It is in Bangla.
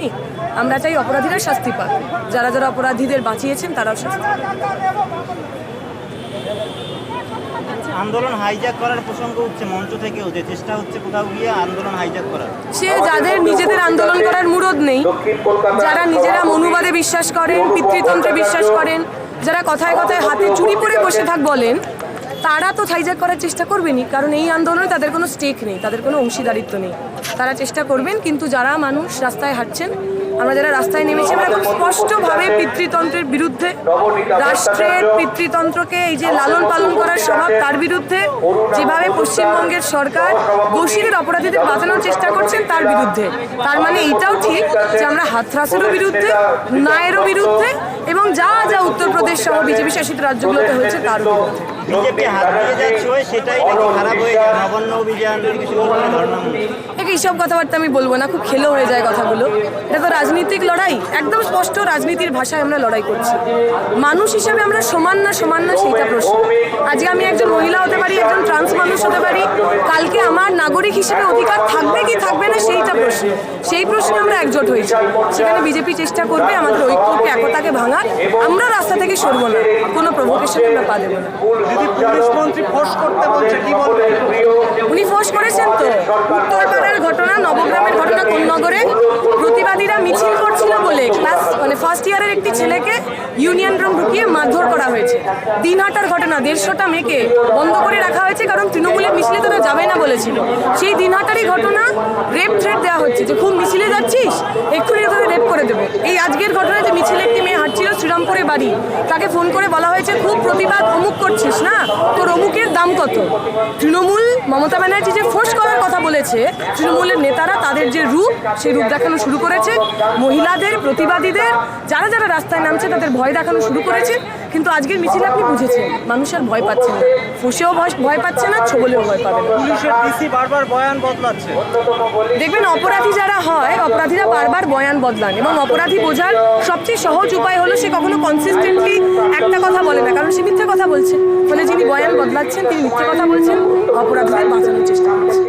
নেই। আমরা চাই অপরাধীরা শাস্তি পাক। যারা যারা অপরাধীদের বাঁচিয়েছেন তারাও শাস্তি আন্দোলন হাইজ্যাক করার প্রসঙ্গ উঠছে মঞ্চ থেকেও যে চেষ্টা হচ্ছে কোথাও গিয়ে আন্দোলন হাইজ্যাক করার। সে যাদের নিজেদের আন্দোলন করার মুরদ নেই যারা নিজেরা মনুবাদে বিশ্বাস করেন পিতৃতন্ত্রে বিশ্বাস করেন যারা কথায় কথায় হাতে চুরি পরে বসে থাক বলেন তারা তো হাইজ্যাক করার চেষ্টা করবেনই, কারণ এই আন্দোলনে তাদের কোনো স্টেক নেই, তাদের কোনো অংশীদারিত্ব নেই। তারা চেষ্টা করবেন, কিন্তু যারা মানুষ রাস্তায় হাঁটছেন, আমরা যারা রাস্তায় নেমেছি, আমরা খুব স্পষ্টভাবে পিতৃতন্ত্রের বিরুদ্ধে, রাষ্ট্রের পিতৃতন্ত্রকে এই যে লালন পালন করার স্বভাব, তার বিরুদ্ধে যেভাবে পশ্চিমবঙ্গের সরকার দোষীদের, অপরাধীদের বাঁচানোর চেষ্টা করছেন, তার বিরুদ্ধে। তার মানে এটাও ঠিক যে আমরা হাতরাসেরও বিরুদ্ধে নায়েরও বিরুদ্ধে, এবং যা যা উত্তরপ্রদেশ সহ বিজেপি শাসিত রাজ্যগুলোতে হয়েছে তার বিরুদ্ধে। এইসব কথাবার্তা আমি বলব না, খুব খেলো হয়ে যায় কথাগুলো। এটা তো রাজনৈতিক লড়াই, একদম স্পষ্ট রাজনীতির ভাষায় আমরা লড়াই করছি। মানুষ হিসাবে আমরা সমান না সমান না, সেইটা প্রশ্ন। আজকে আমি একজন মহিলা হতে পারি, একজন ট্রান্স মানুষ হতে পারি, কালকে আমার নাগরিক হিসেবে অধিকার থাকবে কি থাকবে না, সেইটা প্রশ্ন। সেই প্রশ্নে আমরা একজোট হয়েছি। সেখানে বিজেপি চেষ্টা করবে আমাদের ঐক্যকে, একতাকে ভাঙার। আমরা থেকে সরবো না। কোনো প্রভোকেশনে আমরা পা দেবো না। মন্ত্রী ফোর্স করতে বলছে কি বলবেন উনি ফোর্স করেছেন তো। উত্তরপাড়ার ঘটনা নবগ্রামের ঘটনা কোন নগরে? প্রতিবাদীরা মিছিল করছিল বলে ক্লাস মানে ফার্স্ট ইয়ারের একটি ছেলেকে ইউনিয়ন রুম ঢুকিয়ে মারধর করা হয়েছে। দিনহাটার ঘটনা দেড়শোটা মেয়েকে বন্ধ করে রাখা হয়েছে কারণ তৃণমূলের মিছিলে তারা যাবে না বলেছিল। সেই দিনহাটারই ঘটনা রেপ থ্রেট দেওয়া হচ্ছে। যে খুব মিছিলে যাচ্ছিস এক্ষুনি তোদের রেপ করে দেবো। এই আজকের ঘটনায় যে মিছিলে একটি হাঁটছিল বাড়ি। তাকে ফোন করে বলা হয়েছে, খুব প্রতিবাদ অমুক করছিস না? তোর অমুকের দাম কত? তৃণমূল মমতা ব্যানার্জি যে ফোর্স বলেছে তৃণমূলের নেতারা তাদের যে রূপ সেই রূপ দেখানো শুরু করেছে। মহিলাদের প্রতিবাদীদের যারা যারা রাস্তায় নামছে তাদের ভয় দেখানো শুরু করেছে। কিন্তু আজকের মিছিল আপনি বুঝেছেন মানুষ আর ভয় পাচ্ছে না। ফুসেও ভয় ভয় পাচ্ছে না ছবলেও ভয় পাবে পুলিশের ডিসি বারবার বয়ান বদলাচ্ছে। দেখবেন অপরাধী যারা হয় অপরাধীরা বারবার বয়ান বদলান এবং অপরাধী বোঝার সবচেয়ে সহজ উপায় হলো সে কখনো কনসিস্টেন্টলি একটা কথা বলে না কারণ সে মিথ্যে কথা বলছে। ফলে যিনি বয়ান বদলাচ্ছেন তিনি মিথ্যে কথা বলছেন অপরাধীদের বাঁচানোর চেষ্টা করছেন।